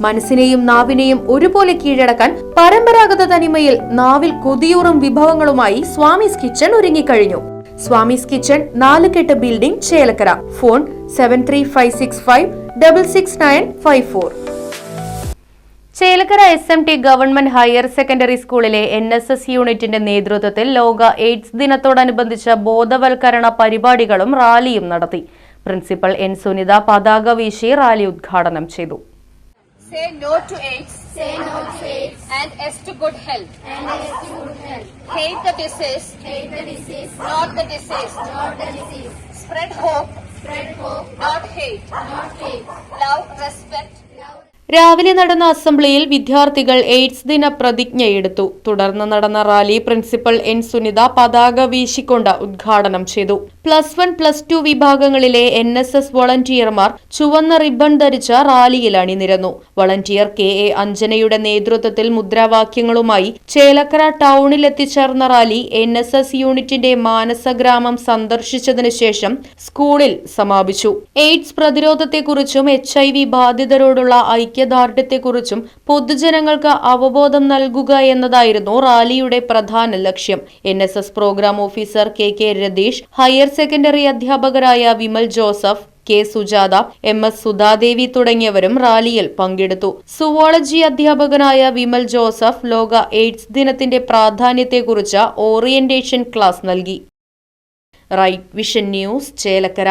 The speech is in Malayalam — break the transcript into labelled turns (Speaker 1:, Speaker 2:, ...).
Speaker 1: മനസ്സിനെയും നാവിനെയും ഒരുപോലെ കീഴടക്കാൻ പരമ്പരാഗത തനിമയിൽ നാവിൽ കൊതിയൂറും വിഭവങ്ങളുമായി സ്വാമിസ് കിച്ചൺ ഒരുങ്ങിക്കഴിഞ്ഞു. Swamis kitchen Nalukettu building Chelakkara. Phone seven three five six five double six nine five four Chelakkara S M T government higher secondary സ്കൂളിലെ എൻ എസ് എസ് യൂണിറ്റിന്റെ നേതൃത്വത്തിൽ ലോക എയ്ഡ്സ് ദിനത്തോടനുബന്ധിച്ച ബോധവൽക്കരണ പരിപാടികളും റാലിയും നടത്തി. പ്രിൻസിപ്പൽ എൻ സുനിത പതാക വീശി റാലി ഉദ്ഘാടനം ചെയ്തു.
Speaker 2: Say no to AIDS. Say no to AIDS. And S to good health.
Speaker 3: and yes to good health.
Speaker 2: Hate the disease.
Speaker 3: Hate the disease,
Speaker 2: Not the disease.
Speaker 3: not the disease.
Speaker 2: Spread hope.
Speaker 3: Spread hope,
Speaker 2: Not hate.
Speaker 3: not hate.
Speaker 2: Love, respect.
Speaker 1: രാവിലെ നടന്ന അസംബ്ലിയിൽ വിദ്യാർത്ഥികൾ എയ്ഡ്സ് ദിന പ്രതിജ്ഞയെടുത്തു. തുടർന്ന് നടന്ന റാലി പ്രിൻസിപ്പൽ എൻ സുനിത പതാക വീശിക്കൊണ്ട് ഉദ്ഘാടനം ചെയ്തു. പ്ലസ് വൺ പ്ലസ് ടു വിഭാഗങ്ങളിലെ എൻ എസ് എസ് വോളണ്ടിയർമാർ ചുവന്ന റിബൺ ധരിച്ച റാലിയിൽ അണിനിരന്നു. വളണ്ടിയർ കെ എ അഞ്ജനയുടെ നേതൃത്വത്തിൽ മുദ്രാവാക്യങ്ങളുമായി ചേലക്കര ടൗണിൽ എത്തിച്ചേർന്ന റാലി എൻ എസ് എസ് യൂണിറ്റിന്റെ മാനസഗ്രാമം സന്ദർശിച്ചതിനു ശേഷം സ്കൂളിൽ സമാപിച്ചു. എയ്ഡ്സ് പ്രതിരോധത്തെക്കുറിച്ചും എച്ച് ഐ വി ബാധിതരോടുള്ള ഐക്യദാർഢ്യത്തെക്കുറിച്ചും പൊതുജനങ്ങൾക്ക് അവബോധം നൽകുക എന്നതായിരുന്നു റാലിയുടെ പ്രധാന ലക്ഷ്യം. N S S programme officer K K Ratheesh higher secondary അധ്യാപകരായ Vimal Joseph K Sujatha M S Sudhadevi തുടങ്ങിയവരും റാലിയിൽ പങ്കെടുത്തു. സുവോളജി അധ്യാപകനായ വിമൽ ജോസഫ് ലോക എയ്ഡ്സ് ദിനത്തിന്റെ പ്രാധാന്യത്തെക്കുറിച്ച് ഓറിയന്റേഷൻ ക്ലാസ് നൽകി. Right vision news Chelakkara.